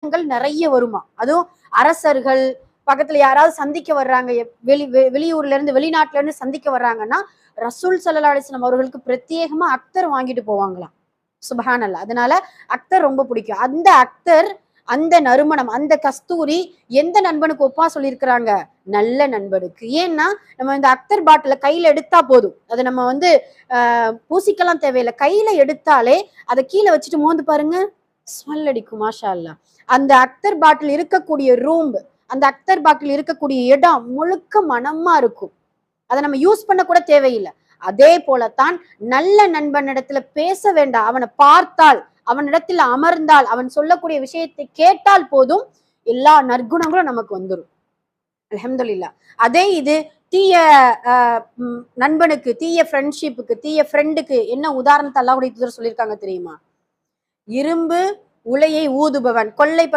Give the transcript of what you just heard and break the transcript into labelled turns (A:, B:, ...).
A: நற்குணங்கள் நிறைய வருமா? அதுவும் அரசர்கள் பக்கத்துல யாராவது சந்திக்க வர்றாங்க எப்- வெளி வெ- வெளியூர்ல இருந்து வெளிநாட்டுல இருந்து சந்திக்க வர்றாங்கன்னா ரசூல் சல்லா அலிஸ்லாம் அவர்களுக்கு பிரத்யேகமா அக்தர் வாங்கிட்டு போவாங்களாம். சுபஹானல்லா. அதனால அக்தர் ரொம்ப பிடிக்கும். அந்த அக்தர் அந்த நறுமணம் அந்த கஸ்தூரி எந்த நண்பனுக்கு ஒப்பா சொல்லியிருக்கிறாங்க? நல்ல நண்பனுக்கு. ஏன்னா நம்ம இந்த அக்தர் பாட்டில கையில எடுத்தா போதும். அதை நம்ம வந்து பூசிக்கலாம் தேவையில்லை. கையில எடுத்தாலே அதை கீழே வச்சுட்டு மோந்து பாருங்க. ஸ்மெல் அடிக்கும் மாஷா அல்லா அந்த அக்தர் பாட்டில் இருக்கக்கூடிய ரூம் அந்த அக்தர் பாட்டில் இருக்கக்கூடிய இடம் முழுக்க மனமா இருக்கும். அதை நம்ம யூஸ் பண்ண கூட தேவையில்லை. அதே போலத்தான் நல்ல நண்பனிடத்துல பேச வேண்டாம். அவனை பார்த்தால் அவனிடத்தில் அமர்ந்தால் அவன் சொல்லக்கூடிய விஷயத்தை கேட்டால் போதும் எல்லா நற்குணங்களும் நமக்கு வந்துடும் அலமதுல்லா அதே இது தீய ஆஹ், நண்பனுக்கு தீய ஃப்ரெண்ட்ஷிப்புக்கு தீய ஃப்ரெண்டுக்கு என்ன உதாரணத்தை அல்லாவுடைய தூதர் சொல்லியிருக்காங்க தெரியுமா? இரும்பு உலையை ஊதுபவன் கொள்ளை